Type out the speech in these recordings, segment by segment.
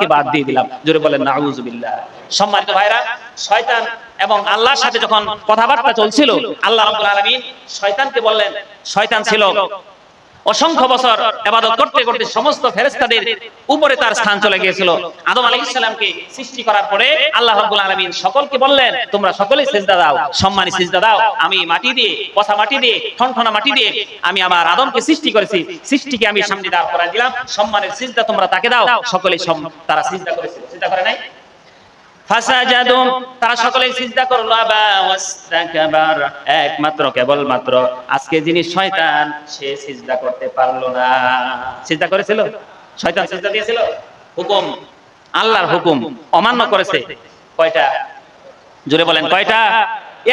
ঘরকে বাদ দিয়ে দিলাম। জোরে বলেন, নাউজুবিল্লাহ। সম্মানিত ভাইরা শয়তান এবং আল্লাহর সাথে যখন কথাবার্তা চলছিল, আল্লাহ রাব্বুল আলামিন শয়তানকে বললেন, শয়তান ছিল অসংখ্য বছর এবাদত করতে করতে সমস্ত ফেরেশতাদের উপরে তার স্থান চলে গিয়েছিল। আদম আলাইহিস সালামকে সৃষ্টি করার পরে আল্লাহ রাব্বুল আলামিন সকলকে বললেন, তোমরা সকলেই সিজদা দাও, সম্মানী সিজদা দাও। আমি মাটি দিয়ে, পচা মাটি দিয়ে, ঠনঠনা মাটি দিয়ে আমি আমার আদমকে সৃষ্টি করেছি। সৃষ্টিকে আমি সামনে দাঁড় করাই দিলাম। সম্মানের সিজদা তোমরা তাকে দাও। সকলেই সম- তারা সিজদা করেছে। সিজদা করে নাই? ফাসাজাদু, তারা সকলে সিজদা করল, আবা ওয়াস্তাকবার, একমাত্র কেবল মাত্র আজকে যিনি শয়তান, সে সিজদা করতে পারল না। সিজদা করেছিল? শয়তান সিজদা দিয়েছিল? হুকুম। আল্লাহর হুকুম। অমান্য করেছে। কয়টা? জোরে বলেন, কয়টা?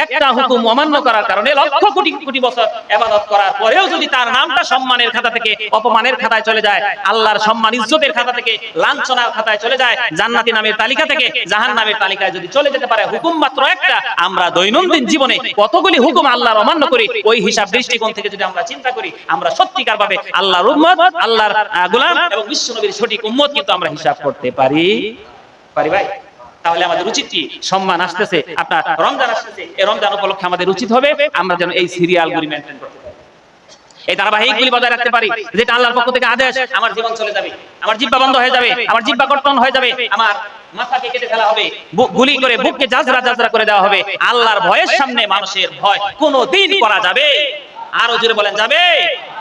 একটা হুকুম অমান্য করার কারণে লক্ষ কোটি কোটি বছর এবাদত করার পরেও যদি তার নামটা সম্মানের খাতা থেকে, অপমানের খাতায় চলে যায়, আল্লাহর সম্মান, ইজ্জতের খাতা থেকে, লাঞ্ছনার খাতায় চলে যায়, জান্নাতি নামের তালিকা থেকে জাহান নামের তালিকায় যদি চলে যেতে পারে হুকুম মাত্র একটা, আমরা দৈনন্দিন জীবনে কতগুলি হুকুম আল্লাহর অমান্য করি, ওই হিসাব দৃষ্টিকোণ থেকে যদি আমরা চিন্তা করি, আমরা সত্যিকার ভাবে আল্লাহর উম্মত, আল্লাহর গোলাম এবং বিশ্বনবীর সঠিক উম্মত কিন্তু আমরা হিসাব করতে পারি। পারি ভাই? তাহলে আমাদের উচিত কি? সম্মান আসতেছে। আপনার রমজান আসতেছে। এই রমজান উপলক্ষে আমাদের উচিত হবে আমরা যেন এই সিরিয়াল গুলি মেনটেন করতে পারি। এই ধারাবাহিক গুলি বজায় রাখতে পারি। যেটা আল্লাহর পক্ষ থেকে আদেশ, আমার জীবন চলে যাবে। আমার জিব্বা বন্ধ হয়ে যাবে। আমার জিব্বা কর্তন হয়ে যাবে। আমার মাথাকে কেটে ফেলা হবে। গুলি করে বুককে জাজরা জাজরা করে দেওয়া হবে। আল্লাহর ভয়ের সামনে মানুষের ভয় কোনো দিন করা যাবে। আরও জোরে বলেন, যাবে।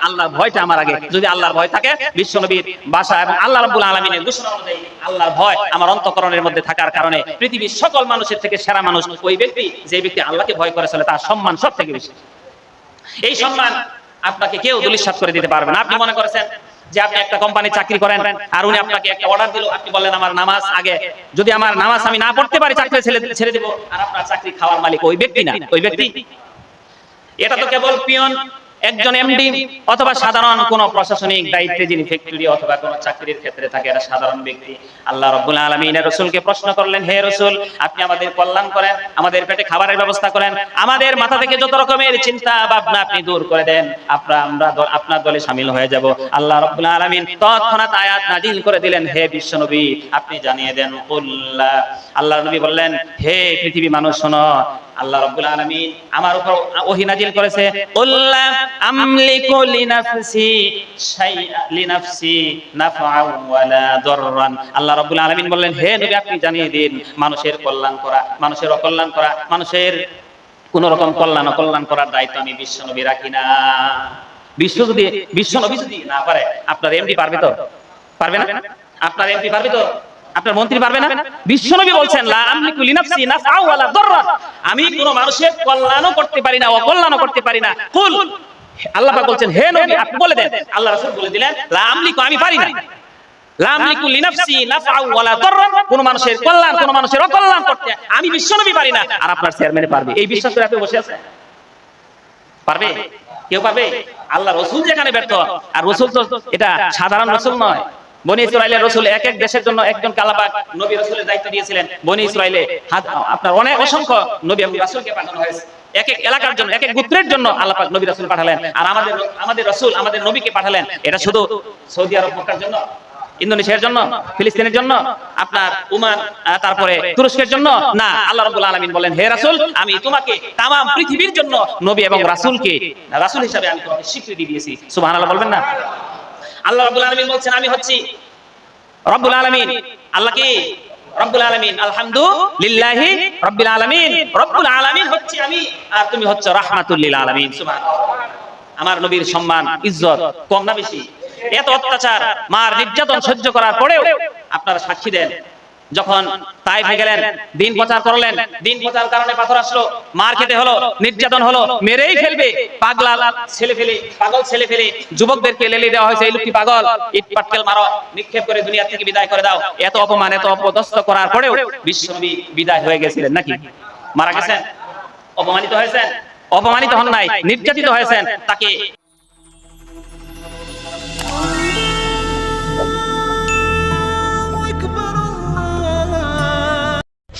আল্লাহর ভয়টা আমার আগে। যদি আল্লাহর ভয় থাকে, বিশ্বনবীর বাসা এবং আল্লাহ রাব্বুল আলামিনের ঘোষণা অনুযায়ী আল্লাহর ভয় আমার অন্তঃকরণের মধ্যে থাকার কারণে পৃথিবীর সকল মানুষের থেকে সেরা মানুষ ওই ব্যক্তি যে ব্যক্তি আল্লাহকে ভয় করে চলে, তার সম্মান সব থেকে বেশি। এই সম্মান আপনাকে কেউ দুলিশাত করে দিতে পারবে না। আপনি মনে করেছেন যে আপনি একটা কোম্পানি চাকরি করেন আর উনি আপনাকে একটা অর্ডার দিল, আপনি বললেন, আমার নামাজ আগে, যদি আমার নামাজ আমি না পড়তে পারি, চাকরি ছেড়ে ছেড়ে দিব। আর আপনার চাকরি খাওয়ার মালিক ওই ব্যক্তি না। ওই ব্যক্তি? এটা তো কেবল পিয়ন একজন এমডি অথবা সাধারণ কোন প্রশাসনিক দায়িত্বে যিনি ফ্যাক্টরি অথবা কোন চাকরির ক্ষেত্রে থাকে, এটা সাধারণ ব্যক্তি। আল্লাহ রাব্বুল আলামিন রাসূলকে প্রশ্ন করলেন, হে রাসূল, আপনি আমাদের কল্যাণ করেন, আমাদের পেটে খাবারের ব্যবস্থা করেন, আমাদের মাথা থেকে যত রকমের চিন্তা, ভাবনা আপনি দূর করে দেন আপনারা আমরা আপনার দলে শামিল হয়ে যাব। আল্লাহ রাব্বুল আলামিন তৎক্ষণাৎ আয়াত নাজিল করে দিলেন, হে বিশ্বনবী আপনি জানিয়ে দেন কুল্লা আল্লাহ নবী বললেন, হে পৃথিবী মানুষ, শোনো, আল্লাহ রাব্বুল আলামিন আমার উপর ওহী নাজিল করেছে কুল্লা আমলিকু লিনাফসি শাইআ লিনাফসি নাফআন ওয়ালা দাররান। আল্লাহ রাব্বুল আলামিন বললেন হে নবী আপনি জানিয়ে দিন মানুষের কল্যাণ করা মানুষের অকল্যাণ করা মানুষের কোন রকম কল্যাণ অকল্যাণ করার দায়িত্ব আমি বিশ্ব নবী রাখি না। বিশ্ব যদি বিশ্ব নবী যদি না পারে আপনার এমডি পারবে তো? পারবে না? আপনার এমপি পারবে তো? আপনার মন্ত্রী পারবে না? বিশ্বনবী বলছেন লা আমলিকু লিনাফসি নাফআ ওয়ালা দাররা আমি কোন মানুষের কল্যাণও করতে পারি না অকল্যাণও করতে পারি না। কুল আল্লাহ পাক বলছেন হে নবী আপনি বলে দেন। আল্লাহ রাসূল বলে দিলেন লা আমলিকু আমি পারি না। লা আমলিকু লিনাফসি নাফআ ওয়ালা কোন মানুষের কল্যাণ কোন মানুষের অকল্যাণ করতে আমি বিশ্বনবী পারি না। আর আপনার চেয়ারম্যানে পারবে। এই বিশ্বাস করে আপনি বসে আছেন? পারবে? কেউ পারবে? আল্লাহ রসুল যেখানে ব্যর্থ আর রসুল তো এটা সাধারণ রসুল নয়। বনি ইসরায়েলের রসুল এক এক দেশের জন্য একজন নবী রসুলের দায়িত্ব দিয়েছিলেন। বনি ইসরায়েলে আপনার অনেক অসংখ্য নবী এবং রাসূলকে পাঠানো হয়েছে। এক এক এলাকার জন্য, এক এক জন্য আল্লাহ পাক নবী রাসূল পাঠালেন। আর আমাদের আমাদের রসুল, আমাদের নবীকে পাঠালেন। এটা শুধু সৌদি আরব, মক্কার জন্য, ইন্দোনেশিয়ার জন্য, ফিলিস্তিনের জন্য, আপনার উমান তারপরে তুরস্কের জন্য? না, আল্লাহ রাব্বুল আলামিন বলেন, হে রাসূল, আমি তোমাকে তামাম পৃথিবীর জন্য নবী এবং রাসূলকে, রাসূল হিসাবে আমি তোমাকে স্বীকৃতি দিয়েছি। সুবহানাল্লাহ বলবেন না? আল্লাহ রাব্বুল আলামিন বলছেন, আমি হচ্ছি রব্বুল আলামিন। আল্লাহ কি রব্বুল আলামিন, আলহামদুলিল্লাহি রব্বিল আলামিন। রব্বুল আলামিন হচ্ছে আমি, আর তুমি হচ্ছে রাহমাতুল আলামিন। সুবহানাল্লাহ। আমার নবীর সম্মান, ইজ্জত কম না বেশি। এত অত্যাচার, মার নির্যাতন সহ্য করার পরেও আপনারা সাক্ষী দেন। যখন তাইফে গেলেন, দিন প্রচার করলেন, দিন প্রচার কারণে পাথর আসলো, মার খেতে হলো, নির্যাতন হলো, মেরেই ফেলবে পাগলা ছেলে ফেলে, পাগল ছেলে ফেলে, যুবকদেরকে লেলি দেওয়া হয়েছে, এই লোকটি পাগল, ইট পাটকেল মারো, নিক্ষেপ করে দুনিয়া থেকে বিদায় করে দাও, এত অপমান, এত অপদস্থ করার পরেও বিশ্বনবী বিদায় হয়ে গেছিলেন নাকি? মারা গেছেন? অপমানিত হয়েছেন? অপমানিত হন নাই, নির্যাতিত হয়েছেন, তাকে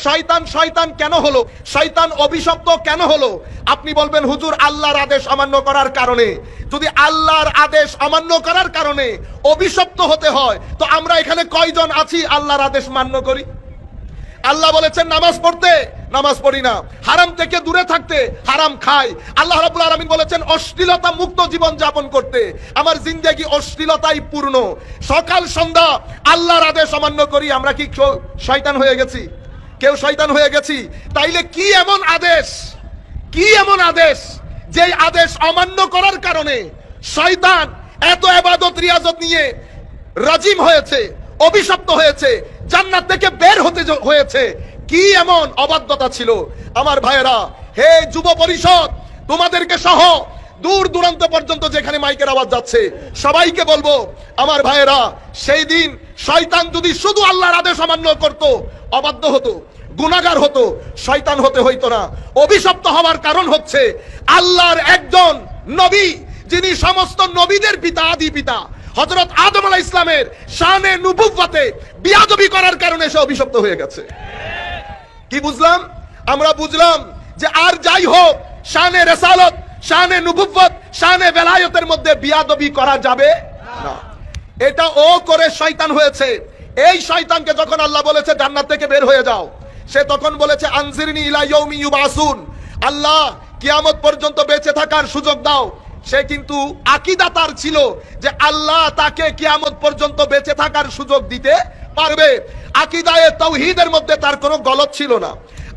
শয়তান শয়তান কেন হলো? শয়তান অভিশপ্ত কেন হলো? আপনি বলবেন, হুজুর, আল্লাহর আদেশ অমান্য করার কারণে। যদি আল্লাহর আদেশ অমান্য করার কারণে অভিশপ্ত হতে হয়, তো আমরা এখানে কয়জন আছি আল্লাহর আদেশ মান্য করি? আল্লাহ বলেছেন, নামাজ পড়তে, নামাজ পড়ি না। হারাম থেকে দূরে থাকতে হারাম খাই। আল্লাহ রাব্বুল আলামিন বলেছেন, অশ্লীলতা মুক্ত জীবন যাপন করতে। আমার জিন্দেগি অশ্লীলতাই পূর্ণ। সকাল, সন্ধ্যা আল্লাহর আদেশ অমান্য করি। আমরা কি শয়তান হয়ে গেছি? কেউ শয়তান হয়ে গেছি। তাইলে কি এমন আদেশ? কি এমন আদেশ? যে আদেশ অমান্য করার কারণে শয়তান এত এবাদত, রিয়াজত নিয়ে রাজিম হয়েছে, অভিশপ্ত হয়েছে, জান্নাত থেকে বের হতে হয়েছে। কি এমন অবাধ্যতা ছিল? আমার ভাইয়েরা, হে যুব পরিষদ, তোমাদেরকে সহ দূর দূরান্ত পর্যন্ত যেখানে মাইকের আওয়াজ যাচ্ছে, সবাইকে বলব, আমার ভাইয়েরা, সেই দিন শয়তান যদি শুধু আল্লাহর আদেশ অমান্য করত অবাধ্য হতো গুনাগার হতো, শয়তান হতে হইতো না। অভিশপ্ত হওয়ার কারণ হচ্ছে আল্লাহর একজন নবী, যিনি সমস্ত নবীদের পিতা, আদি পিতা। হজরত আদম আলাহ ইসলামের শানে নুবুব্বতে বিয়াদবি করার কারণে সে অভিশপ্ত হয়ে গেছে। কি বুঝলাম? আমরা বুঝলাম যে আর যাই হোক, শানে রেসালত, শানে নুবুব্বত শানে বেলায়তের মধ্যে বিয়াদবি করা যাবে না। এটা ও করে শয়তান হয়েছে। এই শয়তানকে যখন আল্লাহ বলেছে জান্নাত থেকে বের হয়ে যাও, সে তখন বলেছে, আনজিরনি ইলা ইয়াউমি ইউবাসুন। আল্লাহ কিয়ামত পর্যন্ত বেঁচে থাকার সুযোগ দাও। সে কিন্তু আকিদা তার ছিল যে আল্লাহ তাকে কিয়ামত পর্যন্ত বেঁচে থাকার সুযোগ দিতে পারবে। আকিদায়ে তাওহীদের মধ্যে তার কোনো গলত ছিল না।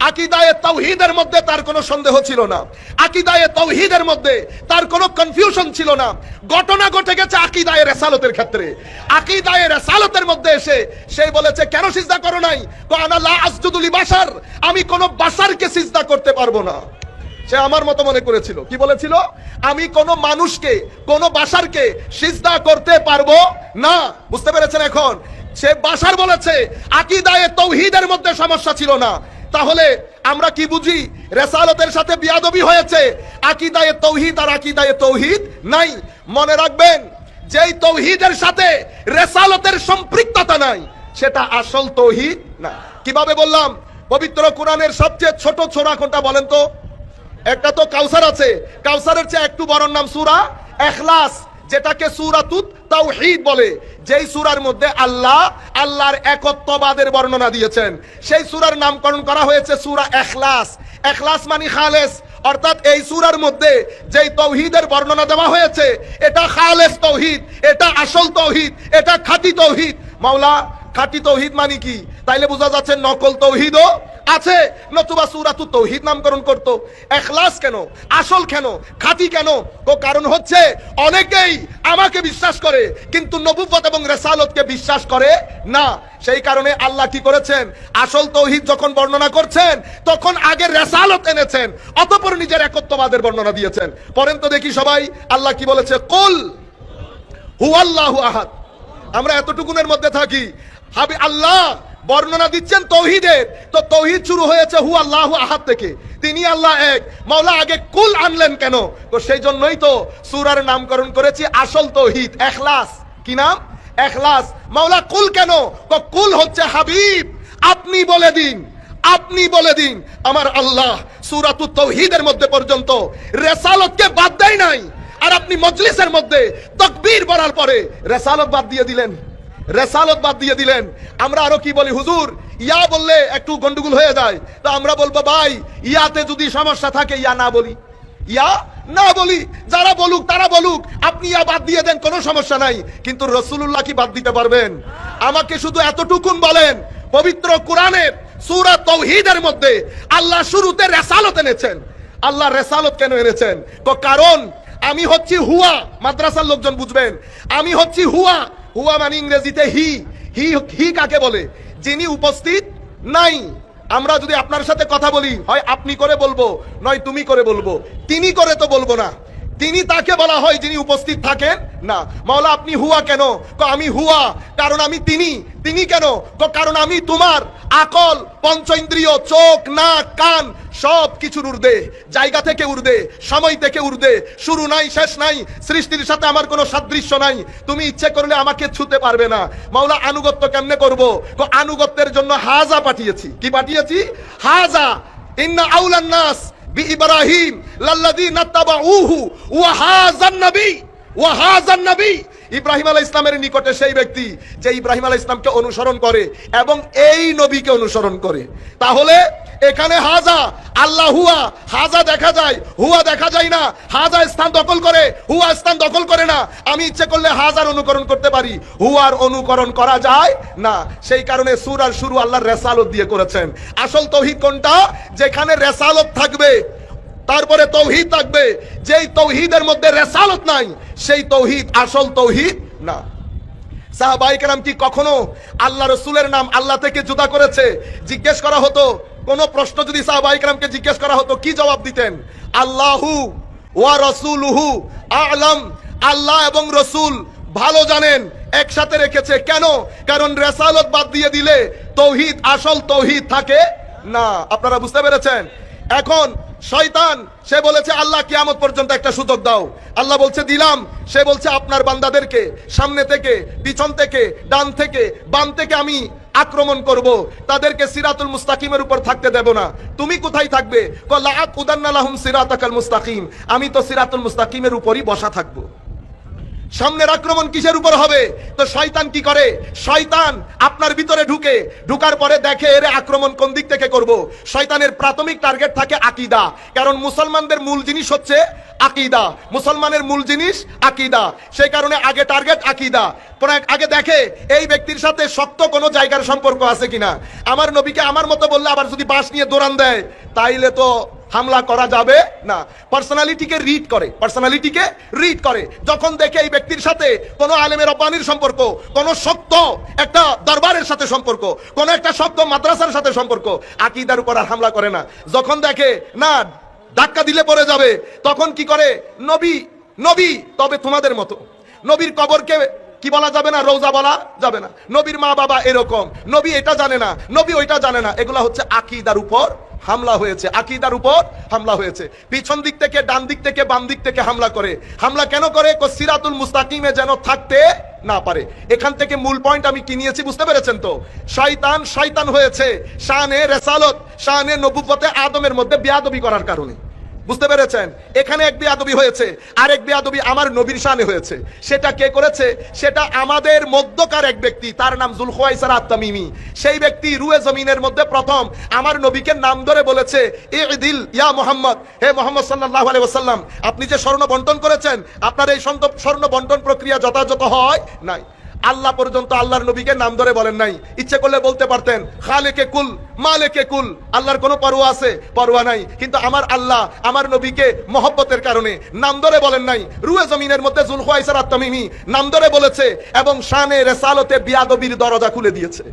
আকিদায়ে তাওহীদের মধ্যে তার কোনো সন্দেহ ছিল না। আকিদায়ে তাওহীদের মধ্যে তার কোনো কনফিউশন ছিল না। ঘটনা ঘটে গেছে আকিদায়ে রেসালতের ক্ষেত্রে। আকিদায়ে রেসালতের মধ্যে এসে সে বলেছে, কেন সিজদা করো নাই? আনা লা আসজুদু লি বাশার আমি কোনো বাশারকে সিজদা করতে পারব না। সে আমার মতো মনে করেছিল। কি বলেছিল? আমি কোন মানুষকে, কোন বাসারকে সিজদা করতে পারব না। বুঝতে পেরেছেন এখন? সে বাসার বলেছে, আকিদায়ে তৌহিদের মধ্যে সমস্যা ছিল না। তাহলে আমরা কি বুঝি? রেসালতের সাথে বিয়াদবি হয়েছে। আকিদায়ে তৌহিদ আর আকিদায়ে তৌহিদ নাই। মনে রাখবেন, যেই তৌহিদের সাথে রেসালতের সম্পৃক্ততা নাই, সেটা আসল তৌহিদ না। কীভাবে বললাম? পবিত্র কোরআনের সবচেয়ে ছোট ছোড়া কোনটা বলেন তো? একটা তো কাউসার আছে। কাউসারের চেয়ে একটু বড় নাম সুরা এখলাস। যেটাকে সুরাতুত তাওহীদ বলে, যেই সুরার মধ্যে আল্লাহ আল্লাহর একত্ববাদের বর্ণনা দিয়েছেন। সেই সুরার নামকরণ করা হয়েছে সুরা এখলাস। এখলাস মানে খালেস, অর্থাৎ এই সুরার মধ্যে যেই তৌহিদের বর্ণনা দেওয়া হয়েছে, এটা খালেস তৌহিদ এটা আসল তৌহিদ এটা খাঁটি তৌহিদ মাওলা, খাঁটি তৌহিদ মানে কি? তাইলে বোঝা যাচ্ছে নকল তৌহিদও আছে, নতুবা সুরাতু তৌহিদ নামকরণ করত। এখলাস কেন? আসল কেন? খাতি কেন? তো কারণ হচ্ছে, অনেকেই আমাকে বিশ্বাস করে, কিন্তু নবুবত এবং রেসালতকে বিশ্বাস করে না। সেই কারণে আল্লাহ কি করেছেন? আসল তৌহিদ যখন বর্ণনা করছেন, তখন আগে রেসালত এনেছেন, অতপর নিজের একত্ববাদের বর্ণনা দিয়েছেন। পরেন তো দেখি সবাই, আল্লাহ কি বলেছে? কুল হুয়াল্লাহু আহাদ। আমরা এতটুকুনের মধ্যে থাকি। হাবি আল্লাহ বর্ণনা দিচ্ছেন তৌহিদের। তো তৌহিদ শুরু হয়েছে হু আল্লাহ আহাদ থেকে। তিনি আল্লাহ এক, মাওলা আগে কুল আনলেন কেন? তো সেই জন্যই তো সুরার নামকরণ করেছি আসল তৌহিদ, এখলাস। কি নাম? এখলাস। মাওলা কুল কেন? তো কুল হচ্ছে হাবিব। আপনি বলে দিন, আপনি বলে দিন, আমার আল্লাহ সুরাতু তৌহিদের মধ্যে পর্যন্ত রেসালতকে বাদ দেয় নাই। আর আপনি মজলিসের মধ্যে তকবীর বলার পরে রেসালত বাদ দিয়ে দিলেন। রেসালত বাদ দিয়ে দিলেন। আমরা আরও কি বলি? হুজুর, ইয়া বললে একটু গন্ডগোল হয়ে যায়। তো আমরা বলব, ভাই, ইয়াতে যদি সমস্যা থাকে, ইয়া না বলি। ইয়া না বলি, যারা বলুক, তারা বলুক। আপনি ইয়া বাদ দিয়ে দেন, কোনো সমস্যা নাই। কিন্তু রসুল্লাহ কি বাদ দিতে পারবেন? আমাকে শুধু এতটুকুন বলেন, পবিত্র কোরআনের সূরা তৌহিদের মধ্যে আল্লাহ শুরুতে রেসালত এনেছেন। আল্লাহ রেসালত কেন এনেছেন? তো কারণ আমি হচ্ছি হুয়া। মাদ্রাসার লোকজন বুঝবেন। আমি হচ্ছি হুয়া। হুয়া মানে ইংরেজিতে হি হি হি কাকে বলে? যিনি উপস্থিত নাই। আমরা যদি আপনার সাথে কথা বলি, হয় আপনি করে বলব, নয় তুমি করে বলব। তিনি করে তো বলব না। তিনি তাকে বলা হয় যিনি উপস্থিত থাকেন? না। মাওলা, আপনি হুয়া কেন? আমি হুয়া। কারণ আমি তিনি। তিনি কেন? কারণ আমি তোমার আকল পঞ্চেন্দ্রিয় চোখ, নাক, কান সব কিছুর উর্দে জায়গা থেকে উর্দে সময় থেকে উর্দে শুরু নাই, শেষ নাই, সৃষ্টির সাথে আমার কোনো সাদৃশ্য নাই। তুমি ইচ্ছে করলে আমাকে ছুতে পারবে না। মাওলা, আনুগত্য কেমনে করব? আনুগত্যের জন্য হাজা পাঠিয়েছি। কি পাঠিয়েছি? হাজা। ইন্না আউলান নাস। বি ইব্রাহিম নাত্তাবা উহু ইব্রাহিম আলাহ ইসলামের নিকটে সেই ব্যক্তি যে ইব্রাহিম আলাহ ইসলামকে অনুসরণ করে এবং এই নবীকে অনুসরণ করে। তাহলে এখানে হাজা, আল্লাহ হুয়া, হাজা দেখা যায়, হুয়া দেখা যায় না। হাজা স্থান দখল করে, হুয়া স্থান দখল করে না। আমি ইচ্ছে করলে হাজার অনুকরণ করতে পারি। হুয়ার অনুকরণ করা যায় না। সেই কারণে সুর আর শুরু আল্লাহর রেসালত দিয়ে করেছেন। আসল তৌহিদ কোনটা? যেখানে রেসালত থাকবে, তারপরে তৌহিদ থাকবে। যেই তৌহিদের মধ্যে রেসালত নাই, সেই তৌহিদ, আসল তৌহিদ না। সাহাবাইকেরাম কি কখনো আল্লাহ রসুলের নাম আল্লাহ থেকে জুদা করেছে? জিজ্ঞেস করা হতো কোন প্রশ্ন যদি সাহবাইকরামকে জিজ্ঞেস করা হতো, কি জবাব দিতেন? আল্লাহু ওয়া রসুলহু আলম। আল্লাহ এবং রসুল ভালো জানেন, একসাথে রেখেছে। কেন? কারণ রেসালত বাদ দিয়ে দিলে তৌহিদ, আসল তৌহিদ থাকে না। আপনারা বুঝতে পেরেছেন? এখন শয়তান, সে বলেছে, আল্লাহ কিয়ামত পর্যন্ত একটা সুযোগ দাও। আল্লাহ বলছে, দিলাম। সে বলছে, আপনার বান্দাদেরকে সামনে থেকে, পিছন থেকে, ডান থেকে, বাম থেকে আমি আক্রমণ করব। তাদেরকে সিরাতুল মুস্তাকিমের উপর থাকতে দেব না। তুমি কোথায় থাকবে? সিরাতাকাল মুস্তাকিম। আমি তো সিরাতুল মুস্তাকিমের উপরই বসা থাকব। সামনের আক্রমণ কিসের উপর হবে? তো শয়তান কি করে? শয়তান আপনার ভিতরে ঢুকে, ঢুকার পরে দেখে এর আক্রমণ কোন দিক থেকে করব? শয়তানের প্রাথমিক টার্গেট থাকে আকিদা। কারণ মুসলমানদের মূল জিনিস হচ্ছে আকিদা। মুসলমানের মূল জিনিস আকিদা। সেই কারণে আগে টার্গেট আকিদা। আগে দেখে এই ব্যক্তির সাথে শক্ত কোনো জায়গার সম্পর্ক আছে কিনা। আমার নবীকে আমার মতো বললে আবার যদি বাঁশ নিয়ে দৌড়ান দেয়, তাইলে তো হামলা করা যাবে? না। পার্সোনালিটিকে রিড করে। পার্সোনালিটিকে রিড করে। যখন দেখে এই ব্যক্তির সাথে কোনো আলেমের রব্বানির সম্পর্ক, কোনো শক্ত একটা দরবারের সাথে সম্পর্ক, কোনো একটা শক্ত মাদ্রাসার সাথে সম্পর্ক, আকিদার উপর আর হামলা করে না। যখন দেখে, না, ধাক্কা দিলে পড়ে যাবে, তখন কি করে? নবী নবী, তবে তোমাদের মতো। নবীর কবরকে কি বলা যাবে না? রোজা বলা যাবে না। নবীর মা বাবা এরকম। নবী এটা জানে না, নবী ওইটা জানে না। এগুলা হচ্ছে আকিদার উপর হামলা হয়েছে। আকিদার উপর হামলা হয়েছে। পিছন দিক থেকে, ডান দিক থেকে, বাম দিক থেকে হামলা করে। হামলা কেন করে? সিরাতুল মুস্তাকিমে যেন থাকতে না পারে। এখান থেকে মূল পয়েন্ট আমি কি নিয়েছি বুঝতে পেরেছেন তো? শয়তান শয়তান হয়েছে। শানে রেসালত, শানে নবুপতে আদমের মধ্যে বিয়াদবি করার কারণে। বুঝতে পেরেছেন? এখানে এক বেয়াদবি হয়েছে আর এক বেয়াদবি আমার নবীর শানে হয়েছে। সেটা কে করেছে? সেটা আমাদের মধ্যকার এক ব্যক্তি, তার নাম জুলখোয়াইসার আত্মামিমি সেই ব্যক্তি রুয়ে জমিনের মধ্যে প্রথম আমার নবীকে নাম ধরে বলেছে এ দিল ইয়া মোহাম্মদ। হে মোহাম্মদ সাল্লাহ আলাই ওসাল্লাম আপনি যে স্বর্ণ বন্টন করেছেন, আপনার এই স্বর্ণ বন্টন প্রক্রিয়া যথাযথ হয় নাই। আল্লাহ পর্যন্ত আল্লাহর নবীকে নাম ধরে বলেন নাই। ইচ্ছে করলে বলতে পারতেন, খালেকে কুল, মালেকে কুল। আল্লাহর কোনো পরোয়া আছে? পরোয়া নাই। কিন্তু আমার আল্লাহ, আমার নবীকে মহব্বতের কারণে নাম ধরে বলেন নাই। রুয়ে জমিনের মধ্যে জুলখাইসার আত্মামিমি নাম ধরে বলেছে এবং শানে রেসালতে বিয়াদবির দরজা খুলে দিয়েছে।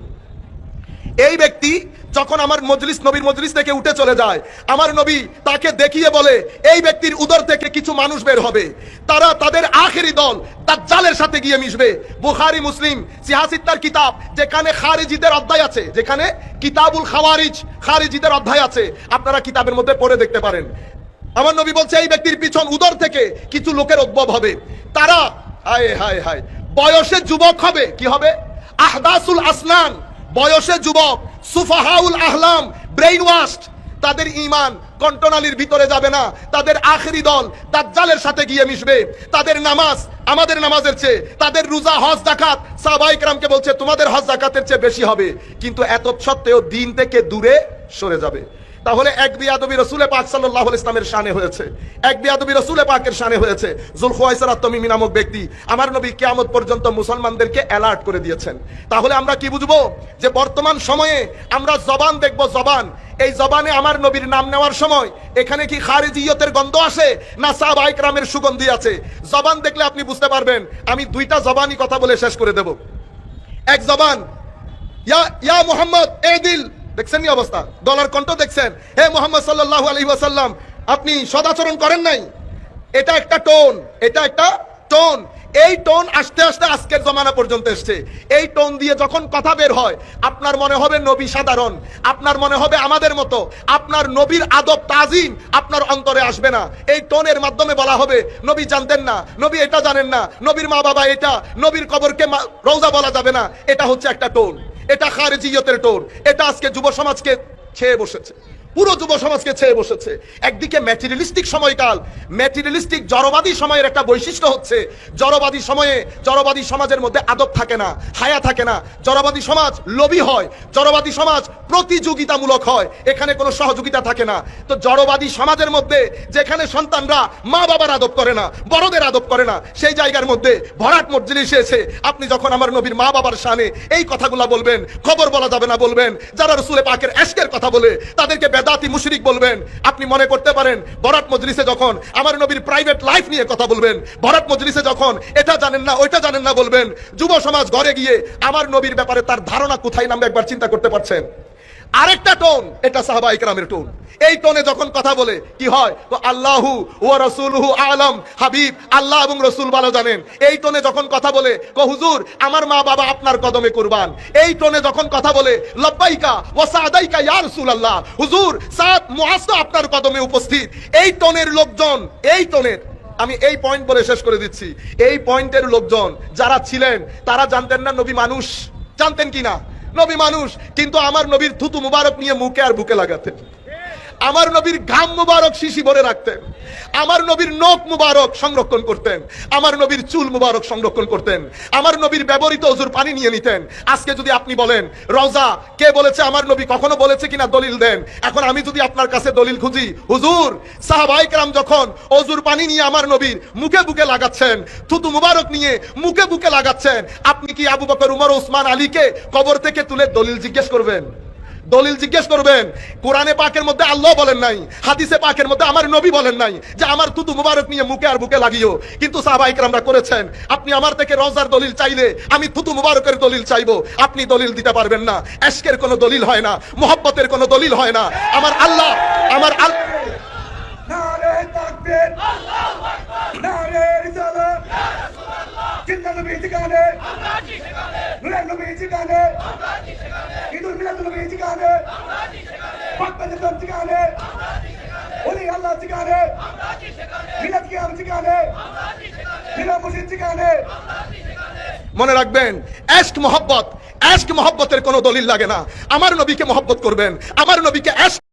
এই ব্যক্তি যখন আমার মজলিস নবীর মজলিস থেকে উঠে চলে যায়, আমার নবী তাকে দেখিয়ে বলে, এই ব্যক্তির উদর থেকে কিছু মানুষ বের হবে। তারা তাদের আখেরি দল দাজ্জালের সাথে গিয়ে মিশবে। বুখারী, মুসলিম সিয়াসিত্তার কিতাব, যেখানে খারিজিদের অধ্যায় আছে, যেখানে কিতাবুল খাওয়ারিজ খারিজিদের অধ্যায় আছে। আপনারা কিতাবের মধ্যে পড়ে দেখতে পারেন। আমার নবী বলছে, এই ব্যক্তির পিছন উদর থেকে কিছু লোকের উদ্ভব হবে। তারা, হায় হায় হায়, বয়সে যুবক হবে। কি হবে? আহদাসুল আসনান, বয়সে যুবক। সুফাহাউল আহলাম ব্রেইন ওয়াস্ট তাদের ইমান কন্টনালির ভিতরে যাবে না। তাদের আখরি দল দাজ্জালের সাথে গিয়ে মিশবে। তাদের নামাজ আমাদের নামাজের চেয়ে, তাদের রোজা, হজ জাকাত সাবাইক রামকে বলছে, তোমাদের হজ জাকাতের চেয়ে বেশি হবে। কিন্তু এত সত্ত্বেও দিন থেকে দূরে সরে যাবে। তাহলে এক বিয়াদবি রসুলে পাক সাল্লাহ ইসলামের শানে হয়েছে। এক বিয়াদবি রসুলে পাকের শানে হয়েছে। জুলখোয়াইসার আত্মমিমি নামক ব্যক্তি আমার নবী কেয়ামত পর্যন্ত মুসলমানদেরকে অ্যালার্ট করে দিয়েছেন। তাহলে আমরা কি বুঝব? যে বর্তমান সময়ে আমরা জবান দেখব জবান। এই জবানে আমার নবীর নাম নেওয়ার সময় এখানে কি খারিজিয়তের গন্ধ আসে না সাহাব আইকরামের সুগন্ধি আছে? জবান দেখলে আপনি বুঝতে পারবেন। আমি দুইটা জবানই কথা বলে শেষ করে দেব। এক জবান, ইয়া ইয়া মোহাম্মদ, এ দিল দেখছেন নি অবস্থা? গলার কণ্ঠ দেখছেন। হে মোহাম্মদ সাল্লাল্লাহু আলাইহি ওয়াসাল্লাম, আপনি সদাচরণ করেন নাই? এটা একটা টোন, এটা একটা টোন। এই টোন আস্তে আস্তে আজকের জমানা পর্যন্ত এসছে। এই টোন দিয়ে যখন কথা বের হয়, আপনার মনে হবে নবী সাধারণ, আপনার মনে হবে আমাদের মতো। আপনার নবীর আদব তাজিম আপনার অন্তরে আসবে না। এই টোনের মাধ্যমে বলা হবে, নবী জানতেন না, নবী এটা জানেন না, নবীর মা বাবা এটা, নবীর কবরকে রওজা বলা যাবে না। এটা হচ্ছে একটা টোন। এটা খারেজিয়তের টোন। এটা আজকে যুব সমাজকে ছেয়ে বসেছে। পুরো যুব সমাজকে ছেয়ে বসেছে। একদিকে ম্যাটেরিয়ালিস্টিক সময়কাল ম্যাটেরিয়ালিস্টিক জড়বাদী সময়ের একটা বৈশিষ্ট্য হচ্ছে, জড়বাদী সময়ে জড়বাদী সমাজের মধ্যে আদব থাকে না, হায়া থাকে না। জড়বাদী সমাজ লোভী হয়, জড়বাদী সমাজ প্রতিযোগিতামূলক হয়, এখানে কোনো সহযোগিতা থাকে না। তো জড়বাদী সমাজের মধ্যে যেখানে সন্তানরা মা বাবার আদব করে না, বড়দের আদব করে না, সেই জায়গার মধ্যে ভরাট মসজিদে এসে আপনি যখন আমার নবীর মা বাবার সামনে এই কথাগুলা বলবেন, খবর বলা যাবে না বলবেন, যারা রসুলে পাকের এশকের কথা বলে, তাদেরকে বেদাতি মুশরিক বলবেন, আপনি মনে করতে পারেন, বরাত মজলিসে যখন আমার নবীর প্রাইভেট লাইফ নিয়ে কথা বলবেন, বরাত মজলিসে যখন এটা জানেন না, ওইটা জানেন না বলবেন, যুব সমাজ ঘরে গিয়ে আমার নবীর ব্যাপারে তার ধারণা কোথায় নামবে একবার চিন্তা করতে পারছেন? আরেকটা টোন, এটা সাহাবা ইকরামের টোন। এই টোনে যখন কথা বলে, কি হয়? তো আল্লাহু ও রসুলহু আলম, হাবিব, আল্লাহ এবং রসুল ভালো জানেন। এই টোনে যখন কথা বলে, কো হুজুর, আমার মা বাবা আপনার কদমে কুরবান। এই টোনে যখন কথা বলে, লব্বাইকা ও সাদাইকা ইয়া রসুল আল্লাহ হুজুর, সাদ মুআজ আপনার কদমে উপস্থিত। এই টোনের লোকজন, এই টোনের, আমি এই পয়েন্ট বলে শেষ করে দিচ্ছি। এই পয়েন্টের লোকজন যারা ছিলেন, তারা জানতেন না নবী মানুষ। জানতেন কি না? নবী মানুষ কিন্তু আমার নবীর থুতু মুবারক নিয়ে মুখে আর বুকে লাগাতেন। আমার নবীর ঘাম মুবারক শিশি ভরে রাখতেন। আমার নবীর নখ মুবারক সংরক্ষণ করতেন। আমার নবীর চুল মুবারক সংরক্ষণ করতেন। আমার নবীর ব্যবহৃত অজুর পানি নিয়ে নিতেন। আজকে যদি আপনি বলেন, রওজা, কে বলেছে আমার নবী কখনো বলেছে কিনা দলিল দেন? এখন আমি যদি আপনার কাছে দলিল খুঁজি, হুজুর সাহাবাইকরাম যখন অজুর পানি নিয়ে আমার নবীর মুখে বুকে লাগাচ্ছেন, থুতু মুবারক নিয়ে মুখে বুকে লাগাচ্ছেন, আপনি কি আবু বকর, উমর, ওসমান, আলীকে কবর থেকে তুলে দলিল জিজ্ঞেস করবেন? দলিল জিজ্ঞেস করবেন, কোরআনে পাকের মধ্যে আল্লাহ বলেন নাই, হাদিসে পাকের মধ্যে আমার নবী বলেন নাই যে আমার তুতু মুবারক নিয়ে মুখে আর বুকে লাগিও। কিন্তু সাহাবাইকরামরা করেছেন, আপনি আমার থেকে রওজার দলিল চাইলে আমি তুতু মুবারকের দলিল চাইব, আপনি দলিল দিতে পারবেন না। এশকের কোনো দলিল হয় না, মোহব্বতের কোনো দলিল হয় না। আমার আল্লাহ আমার আল্লাহ দম ওলি আল্লাহ ঠিকানে মিলাদ কিয়াম ঠিকানে ঠিকানে মনে রাখবেন এস্ট মহব্বত এস্ট মহব্বতের কোনো দলিল লাগে না। আমার নবীকে মহব্বত করবেন, আমার নবীকে এশক